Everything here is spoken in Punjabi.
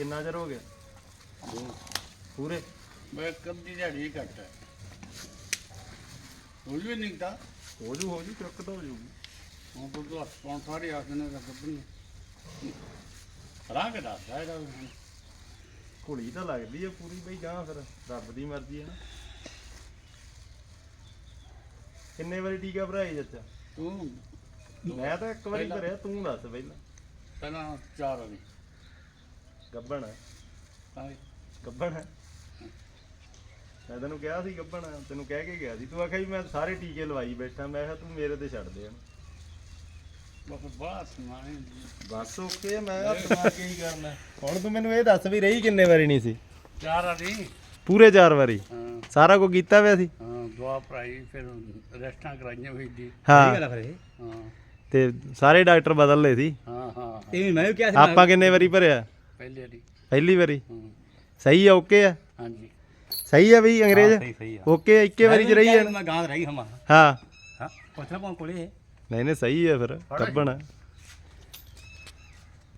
ਕਿੰਨਾ ਚਿਰ ਹੋ ਗਿਆ? ਪੂਰੇ? ਮੈਂ ਕਦੀ ਦਿਹਾੜੀ ਹੀ ਘੱਟ ਹੈ। ਉਹ ਵੀ ਨਹੀਂ ਤਾਂ? ਹੋ ਜੂ ਹੋ ਜੂ ਚੱਕ ਤਾਂ ਹੋ ਜੂਗੀ। ਹੁਣ ਤੋਂ ਤਾਂ ਸਪੌਂਸ ਸਾਰੇ ਆਖਦੇ ਨੇ ਕੱਢਣੀ ਰਾਹ ਕੇ ਦੱਸਦਾ ਇਹਦਾ ਵੀ ਹੁਣ। ਘੁਲੀ ਤਾਂ ਲੱਗਦੀ ਆ ਪੂਰੀ ਬਈ ਗਾਂ ਫਿਰ ਰੱਬ ਦੀ ਮਰਜ਼ੀ ਆ ਨਾ। ਕਿੰਨੇ ਵਾਰੀ ਟੀਕਾ ਭਰਾਈ ਚਾਚਾ ਤੂੰ ਮੈਂ ਤਾਂ ਇੱਕ ਵਾਰੀ ਪਹਿਲਾਂ- ਭਰਿਆ ਤੂੰ ਦੱਸ ਪਹਿਲਾਂ। ਪਹਿਲਾਂ ਚਾਰ ਵਾਰੀ। ਗੱਬਣ ਹੈ। ਹਾਂ ਗੱਬਣ ਹੈ। ਮੈਂ ਤੈਨੂੰ ਕਿਹਾ ਸੀ ਗੱਬਣ ਹੈ, ਤੈਨੂੰ ਕਹਿ ਕੇ ਗਿਆ ਸੀ। ਤੂੰ ਆਖਿਆ ਵੀ ਮੈਂ ਸਾਰੇ ਟੀਕੇ ਲਵਾਈ ਬੈਠਾ। ਮੈਂ ਕਿਹਾ ਤੂੰ ਮੇਰੇ ਤੇ ਛੱਡ ਦੇ ਇਹਨੂੰ। ਬਸ ਬਾਤ ਸੁਣਾਏ ਬਸ ਓਕੇ ਮੈਂ ਹੱਥ ਮਾਰ ਕੇ ਹੀ ਕਰਨਾ? ਹੁਣ ਤੂੰ ਮੈਨੂੰ ਇਹ ਦੱਸ ਵੀ ਰਹੀ ਕਿੰਨੇ ਵਾਰੀ ਨਹੀਂ ਸੀ? ਚਾਰ ਵਾਰੀ? ਪੂਰੇ 4 ਵਾਰੀ? ਹਾਂ। ਸਾਰਾ ਕੁਝ ਕੀਤਾ ਹੋਇਆ ਸੀ? ਹਾਂ ਦੁਆ ਭਰਾਈ ਫਿਰ ਰੈਸਟਾਂ ਕਰਾਈਆਂ ਵੀ ਜੀ ਹਾਂ। ਗੱਲ ਆ ਫਿਰ ਇਹ। ਹਾਂ। ਤੇ ਸਾਰੇ ਡਾਕਟਰ ਬਦਲ ਲਏ ਸੀ। ਹਾਂ ਹਾਂ ਹਾਂ। ਇਹ ਮੈਂ ਵੀ ਕਿਹਾ ਸੀ ਆਪਾਂ ਕਿੰਨੇ ਵਾਰੀ ਭਰਿਆ? ਪਹਿਲੇ ਵਾਰੀ। ਪਹਿਲੀ ਵਾਰੀ? ਹਾਂ। ਸਹੀ ਆ ਓਕੇ ਆ? ਹਾਂਜੀ। ਸਹੀ ਆ ਬਈ ਅੰਗਰੇਜ਼? ਸਹੀ ਸਹੀ ਆ। ਓਕੇ ਆ, ਇੱਕੇ ਵਾਰੀ ਚ ਰਹੀ ਆ। ਮੈਂ ਗਾਂ ਰਹੀ ਹਮਾ ਹਾਂ। ਹਾਂ ਪੁੱਛਣਾ ਪਾਉਂ ਕੋਲੇ ਨਹੀਂ ਨਹੀਂ ਸਹੀ ਆ ਫਿਰ ਕੱਬਣ